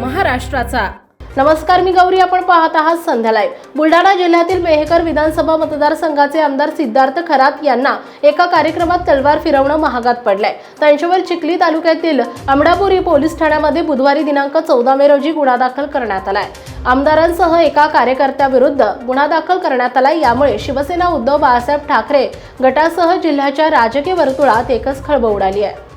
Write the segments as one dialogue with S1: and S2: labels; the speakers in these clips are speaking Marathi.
S1: महाराष्ट्राचा. नमस्कार मी गौरी. आपण पाहत आहात संध्या लाईव्ह बुलढाणा जिल्ह्यातील मेहकर विधानसभा मतदारसंघाचे आमदार सिद्धार्थ खरात यांना एका कार्यक्रमात तलवार फिरवणं महागात पडलंय. त्यांच्यावर चिखली तालुक्यातील अमडापुरी पोलीस ठाण्यामध्ये बुधवारी दिनांक चौदा मे रोजी गुन्हा दाखल करण्यात आलाय. आमदारांसह एका कार्यकर्त्याविरुद्ध गुन्हा दाखल करण्यात आलाय. यामुळे शिवसेना उद्धव बाळासाहेब ठाकरे गटासह जिल्ह्याच्या राजकीय वर्तुळात एकच खळबळ उडाली आहे.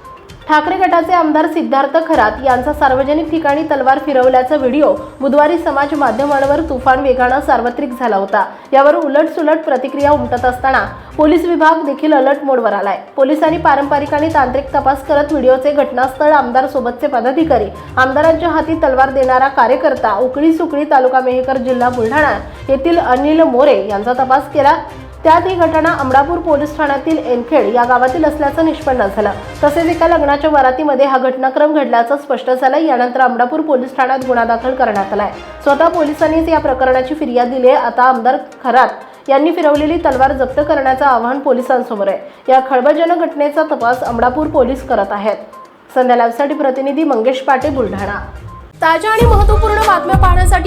S1: ठाकरे गटाचे आमदार सिद्धार्थ खरात यांचा सार्वजनिक ठिकाणी तलवार फिरवल्याचा व्हिडिओ बुधवारी समाज माध्यमांवर तुफान वेगानं सार्वत्रिक झाला होता. यावर उलटसुलट प्रतिक्रिया उमटत असताना पोलीस विभाग देखील अलर्ट मोडवर आलाय. पोलिसांनी पारंपरिक आणि तांत्रिक तपास करत व्हिडिओचे घटनास्थळ आमदार सोबतचे पदाधिकारी आमदारांच्या हाती तलवार देणारा कार्यकर्ता उकळी सुकळी तालुका मेहकर जिल्हा बुलढाणा येथील अनिल मोरे यांचा तपास केला. त्यात ही घटना अमडापूर पोलीस ठाण्यातील एनखेड या गावातील असल्याचं निष्पन्न झालं. तसेच एका लग्नाच्या वरातीमध्ये हा घटनाक्रम घडल्याचं स्पष्ट झालं. यानंतर अमडापूर पोलीस ठाण्यात गुन्हा दाखल करण्यात आलाय. स्वतः पोलिसांनीच या प्रकरणाची फिर्याद दिली आहे. आता आमदार खरात यांनी फिरवलेली तलवार जप्त करण्याचं आवाहन पोलिसांसमोर आहे. या खळबळजनक घटनेचा तपास अमडापूर पोलीस करत आहेत. संध्या लाईव्हसाठी प्रतिनिधी मंगेश पाटे बुलढाणा. ताज्या आणि महत्त्वपूर्ण बातम्या पाहण्यासाठी